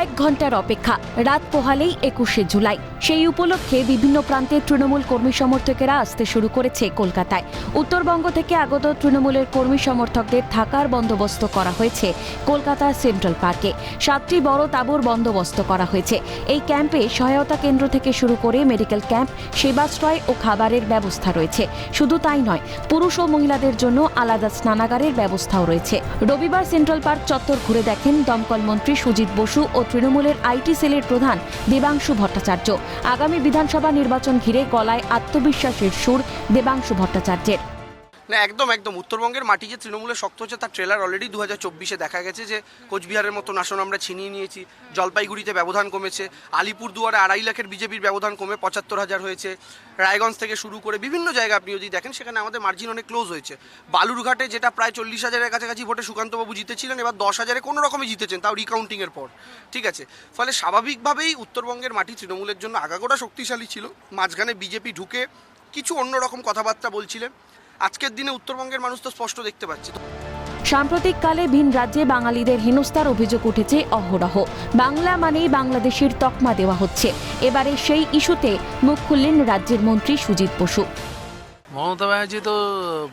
কয়েক ঘণ্টার অপেক্ষা। রাত পোহালেই একুশে জুলাই। সেই উপলক্ষে বিভিন্ন প্রান্তে তৃণমূল কর্মী সমর্থকেরা আসতে শুরু করেছে কলকাতায়। উত্তরবঙ্গ থেকে আগত তৃণমূলের কর্মী সমর্থকদের থাকার বন্দোবস্ত করা হয়েছে কলকাতার সেন্ট্রাল পার্কে। সাতটি বড় তাঁবুর বন্দোবস্ত করা হয়েছে। এই ক্যাম্পে সহায়তা কেন্দ্র থেকে শুরু করে মেডিকেল ক্যাম্প, সেবাশ্রয় ও খাবারের ব্যবস্থা রয়েছে। শুধু তাই নয়, পুরুষ ও মহিলাদের জন্য আলাদা স্নানাগারের ব্যবস্থাও রয়েছে। রবিবার সেন্ট্রাল পার্ক চত্বর ঘুরে দেখেন দমকল মন্ত্রী সুজিত বসু ও তৃণমূলের আইটি সেলের প্রধান দেবাংশু ভট্টাচার্য। আগামী বিধানসভা নির্বাচন ঘিরে গলায় আত্মবিশ্বাসের সুর দেবাংশু ভট্টাচার্যের। না, একদম একদম। উত্তরবঙ্গের মাটি যে তৃণমূলের শক্ত হচ্ছে, তার ট্রেলার অলরেডি দু হাজার চব্বিশে দেখা গেছে যে কোচবিহারের মতো আসন আমরা ছিনিয়ে নিয়েছি। জলপাইগুড়িতে ব্যবধান কমেছে, আলিপুরদুয়ারে আড়াই লাখের বিজেপির ব্যবধান কমে পঁচাত্তর হাজার হয়েছে। রায়গঞ্জ থেকে শুরু করে বিভিন্ন জায়গা আপনি যদি দেখেন, সেখানে আমাদের মার্জিন অনেক ক্লোজ হয়েছে। বালুরঘাটে যেটা প্রায় চল্লিশ হাজারের কাছাকাছি ভোটে সুকান্তবাবু জিতেছিলেন, এবার দশ হাজারে কোনো রকমই জিতেছেন, তাও রিকাউন্টিংয়ের পর। ঠিক আছে? ফলে স্বাভাবিকভাবেই উত্তরবঙ্গের মাটি তৃণমূলের জন্য আগাগোড়া শক্তিশালী ছিল। মাঝখানে বিজেপি ঢুকে কিছু অন্যরকম কথাবার্তা বলছিলেন। আজকের দিনে উত্তরবঙ্গের মানুষ তো স্পষ্ট দেখতে পাচ্ছে। সাম্প্রতিককালে ভিন রাজ্যে বাঙালিদের হেনস্থার অভিযোগ উঠেছে অহরহ। বাংলা মানেই বাংলাদেশের তকমা দেওয়া হচ্ছে। এবারে সেই ইস্যুতে মুখ খুললেন রাজ্যের মন্ত্রী সুজিত বসু। মমতা ব্যানার্জি তো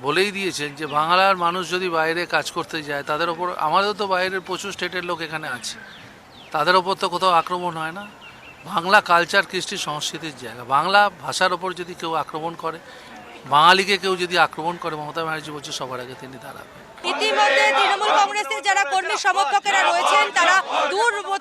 বলেই দিয়েছেন যে বাংলার মানুষ যদি বাইরে কাজ করতে যায় তাদের ওপর আমাদের তো বাইরের প্রচুর স্টেটের লোক এখানে আছে। তাদের ওপর তো কোথাও আক্রমণ হয় না। বাংলা কালচার কৃষ্টি সংস্কৃতির জায়গা। বাংলা ভাষার ওপর যদি কেউ আক্রমণ করে বাঙালিকে কেউ যদি আক্রমণ করে, মমতা ব্যানার্জি বলছে সবার আগে তিনি দাঁড়াবেন ইতিমধ্যে তৃণমূল কংগ্রেসের যারা কর্মী সমর্থকেরা রয়েছেন, তারা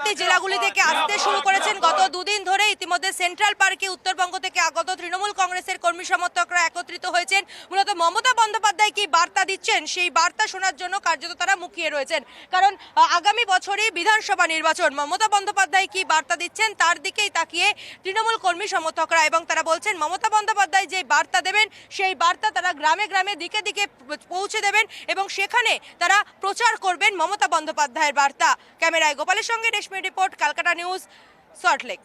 দূরবর্তী জেলাগুলি থেকে আসতে শুরু করেছেন। গত দুদিন ধরে ইতিমধ্যে সেন্ট্রাল পার্কে উত্তরবঙ্গ থেকে আগত তৃণমূল কংগ্রেসের কর্মী সমর্থকরা একত্রিত হয়েছেন। মূলত মমতা বন্দ্যোপাধ্যায় কি বার্তা দিচ্ছেন, সেই বার্তা শোনার জন্য কার্যত তারা মুখিয়ে রয়েছেন। কারণ আগামী বছরই বিধানসভা নির্বাচন, মমতা বন্দ্যোপাধ্যায় কি বার্তা দিচ্ছেন, তার দিকেই তাকিয়ে তৃণমূল কর্মী সমর্থকরা এবং তারা বলছেন, মমতা বন্দ্যোপাধ্যায় যে বার্তা দেবেন, সেই বার্তা তারা গ্রামে গ্রামে দিকে দিকে পৌঁছে দেবেন এবং সেখানে তারা প্রচার করবেন মমতা বন্দ্যোপাধ্যায়ের বার্তা। ক্যামেরায় গোপালের সঙ্গে Reshmi report Kolkata news Salt Lake.